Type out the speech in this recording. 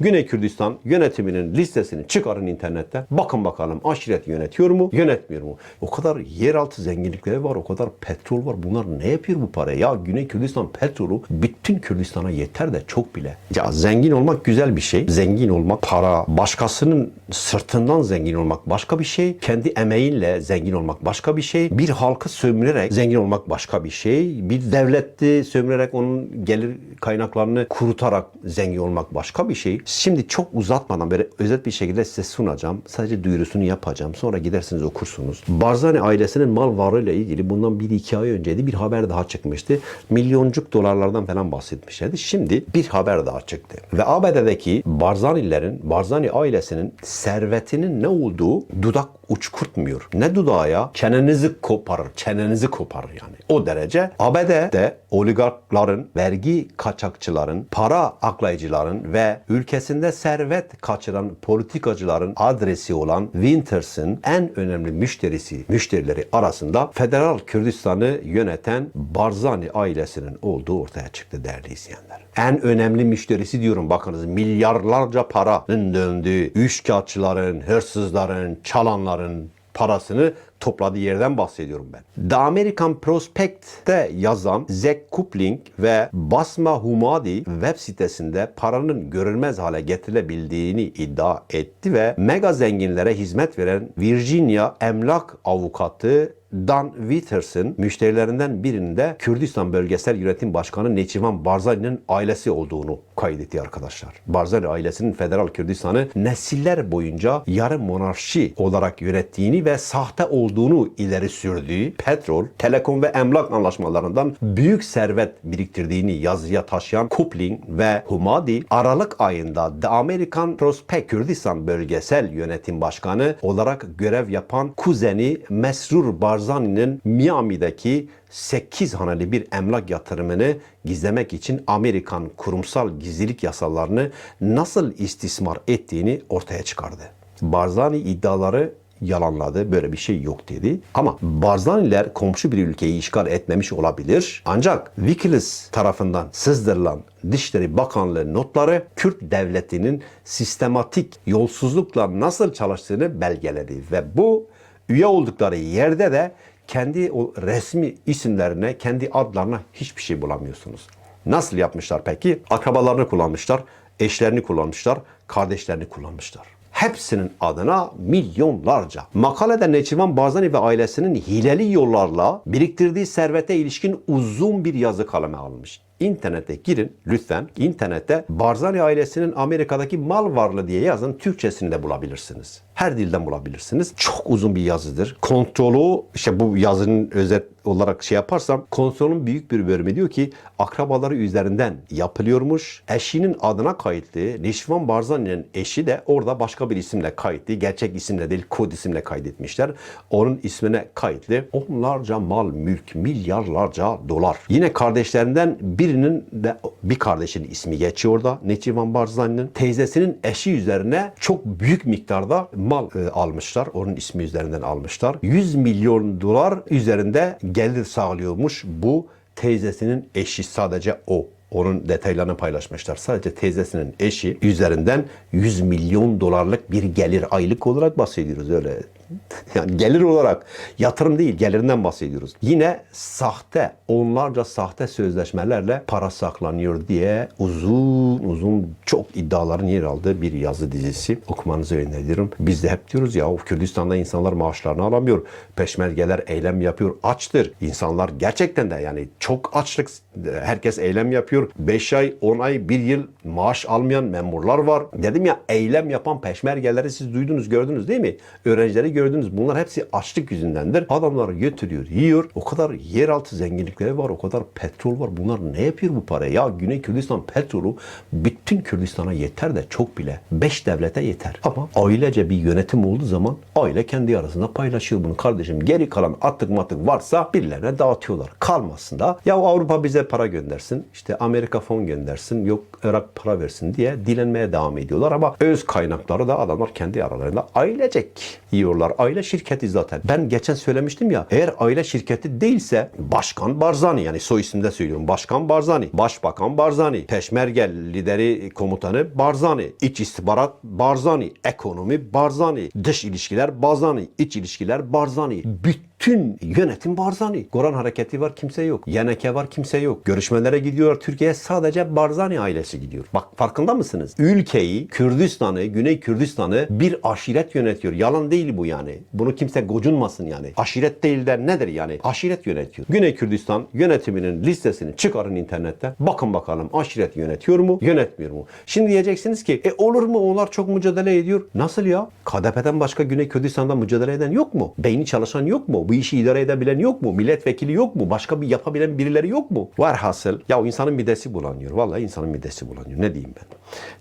Güney Kürdistan yönetiminin listesini çıkarın internette. Bakın bakalım aşiret yönetiyor mu, yönetmiyor mu? O kadar yeraltı zenginlikleri var, o kadar petrol var. Bunlar ne yapıyor bu parayı? Ya Güney Kürdistan petrolü bütün Kürdistan'a yeter de çok bile. Ya zengin olmak güzel bir şey. Zengin olmak, para, başkasının sırtından zengin olmak başka bir şey. Kendi emeğinle zengin olmak başka bir şey. Bir halkı sömürerek zengin olmak başka bir şey. Bir devleti sömürerek onun gelir kaynaklarını kurutarak zengin olmak başka bir şey. Şimdi çok uzatmadan böyle özet bir şekilde size sunacağım. Sadece duyurusunu yapacağım. Sonra gidersiniz okursunuz. Barzani ailesinin mal varlığıyla ilgili bundan bir iki ay önceydi bir haber daha çıkmıştı. Milyoncuk dolarlardan falan bahsetmişlerdi. Şimdi bir haber daha çıktı. Ve ABD'deki Barzanilerin, Barzani ailesinin servetinin ne olduğu dudak uçkurtmuyor. Ne dudağı ya? Çenenizi koparır. Çenenizi koparır yani. O derece ABD'de oligarkların, vergi kaçakçıların, para aklayıcıların ve ülkesinde servet kaçıran politikacıların adresi olan Winters'ın en önemli müşterisi, müşterileri arasında Federal Kürdistan'ı yöneten Barzani ailesinin olduğu ortaya çıktı değerli izleyenler. En önemli müşterisi diyorum bakınız milyarlarca paranın döndüğü üçkağıtçıların, hırsızların, çalanların parasını topladığı yerden bahsediyorum ben. The American Prospect'te yazan Zack Kupling ve Basma Humadi web sitesinde paranın görülmez hale getirilebildiğini iddia etti ve mega zenginlere hizmet veren Virginia emlak avukatı Dan Witters'ın müşterilerinden birinin de Kürdistan Bölgesel Yönetim Başkanı Neçivan Barzani'nin ailesi olduğunu kaydetti arkadaşlar. Barzani ailesinin Federal Kürdistan'ı nesiller boyunca yarı monarşi olarak yönettiğini ve sahte olduğunu ileri sürdüğü petrol, telekom ve emlak anlaşmalarından büyük servet biriktirdiğini yazıya taşıyan Kupling ve Humadi Aralık ayında The American Prospect Kürdistan Bölgesel Yönetim Başkanı olarak görev yapan kuzeni Mesrur Barzani'nin Miami'deki 8 haneli bir emlak yatırımını gizlemek için Amerikan kurumsal gizlilik yasalarını nasıl istismar ettiğini ortaya çıkardı. Barzani iddiaları yalanladı. Böyle bir şey yok dedi. Ama Barzaniler komşu bir ülkeyi işgal etmemiş olabilir. Ancak Wikileaks tarafından sızdırılan Dışişleri Bakanlığı notları Kürt devletinin sistematik yolsuzlukla nasıl çalıştığını belgeledi ve bu üye oldukları yerde de kendi o resmi isimlerine, kendi adlarına hiçbir şey bulamıyorsunuz. Nasıl yapmışlar peki? Akrabalarını kullanmışlar, eşlerini kullanmışlar, kardeşlerini kullanmışlar. Hepsinin adına milyonlarca. Makalede Neçivan Barzani ve ailesinin hileli yollarla biriktirdiği servete ilişkin uzun bir yazı kaleme almış. İnternete girin lütfen. İnternette Barzani ailesinin Amerika'daki mal varlığı diye yazın. Türkçesini de bulabilirsiniz. Her dilden bulabilirsiniz. Çok uzun bir yazıdır. Kontrolü işte bu yazının özet olarak şey yaparsam kontrolün büyük bir bölümü diyor ki akrabaları üzerinden yapılıyormuş. Eşinin adına kayıtlı. Nişvan Barzani'nin eşi de orada başka bir isimle kayıtlı. Gerçek isimle değil kod isimle kaydetmişler. Onun ismine kayıtlı. Onlarca mal, mülk, milyarlarca dolar. Yine kardeşlerinden birinin de bir kardeşinin ismi geçiyor orada. Neçivan Barzani'nin teyzesinin eşi üzerine çok büyük miktarda mal e, almışlar. Onun ismi üzerinden almışlar. 100 milyon dolar üzerinde gelir sağlıyormuş bu teyzesinin eşi sadece o. Onun detaylarını paylaşmışlar. Sadece teyzesinin eşi üzerinden 100 milyon dolarlık bir gelir aylık olarak bahsediyoruz öyle. Yani gelir olarak yatırım değil gelirinden bahsediyoruz. Yine sahte onlarca sahte sözleşmelerle para saklanıyor diye uzun uzun çok iddiaların yer aldığı bir yazı dizisi okumanızı öneriyorum. Biz de hep diyoruz ya Kürdistan'da insanlar maaşlarını alamıyor. Peşmergeler eylem yapıyor. Açtır. İnsanlar gerçekten de yani çok açlık herkes eylem yapıyor. 5 ay, 10 ay, 1 yıl maaş almayan memurlar var. Dedim ya eylem yapan peşmergeleri siz duydunuz, gördünüz değil mi? Öğrencileri gördünüz. Bunlar hepsi açlık yüzündendir. Adamlar götürüyor, yiyor. O kadar yeraltı zenginlikleri var, o kadar petrol var. Bunlar ne yapıyor bu parayı? Ya Güney Kürdistan petrolü bütün Kürdistan'a yeter de çok bile. 5 devlete yeter. Ama ailece bir yönetim olduğu zaman aile kendi arasında paylaşıyor bunu. Kardeşim geri kalan attık mattık varsa birilerine dağıtıyorlar. Kalmasın da ya Avrupa bize para göndersin. işte Amerika fon göndersin. Yok Irak para versin diye dilenmeye devam ediyorlar ama öz kaynakları da adamlar kendi aralarında ailecek yiyorlar aile şirketi zaten. Ben geçen söylemiştim ya eğer aile şirketi değilse Başkan Barzani yani soy isimde söylüyorum. Başkan Barzani, Başbakan Barzani, Peşmerge lideri komutanı Barzani, İç istihbarat Barzani, ekonomi Barzani, dış ilişkiler Barzani, iç ilişkiler Barzani. Bütün yönetim Barzani. Goran hareketi var kimse yok. Yeneke var kimse yok. Görüşmelere gidiyorlar. Türkiye'ye sadece Barzani ailesi gidiyor. Bak farkında mısınız? Ülkeyi, Kürdistan'ı, Güney Kürdistan'ı bir aşiret yönetiyor. Yalan değil bu yani. Bunu kimse gocunmasın yani. Aşiret değil de nedir yani? Aşiret yönetiyor. Güney Kürdistan yönetiminin listesini çıkarın internetten. Bakın bakalım aşiret yönetiyor mu, yönetmiyor mu? Şimdi diyeceksiniz ki e olur mu onlar çok mücadele ediyor. Nasıl ya? KDP'den başka Güney Kürdistan'da mücadele eden yok mu? Beyni çalışan yok mu? Bu işi idare edebilen yok mu? Milletvekili yok mu? Başka bir yapabilen birileri yok mu? Var hasıl. Ya insanın midesi bulanıyor. Vallahi insanın midesi bulanıyor. Ne diyeyim ben?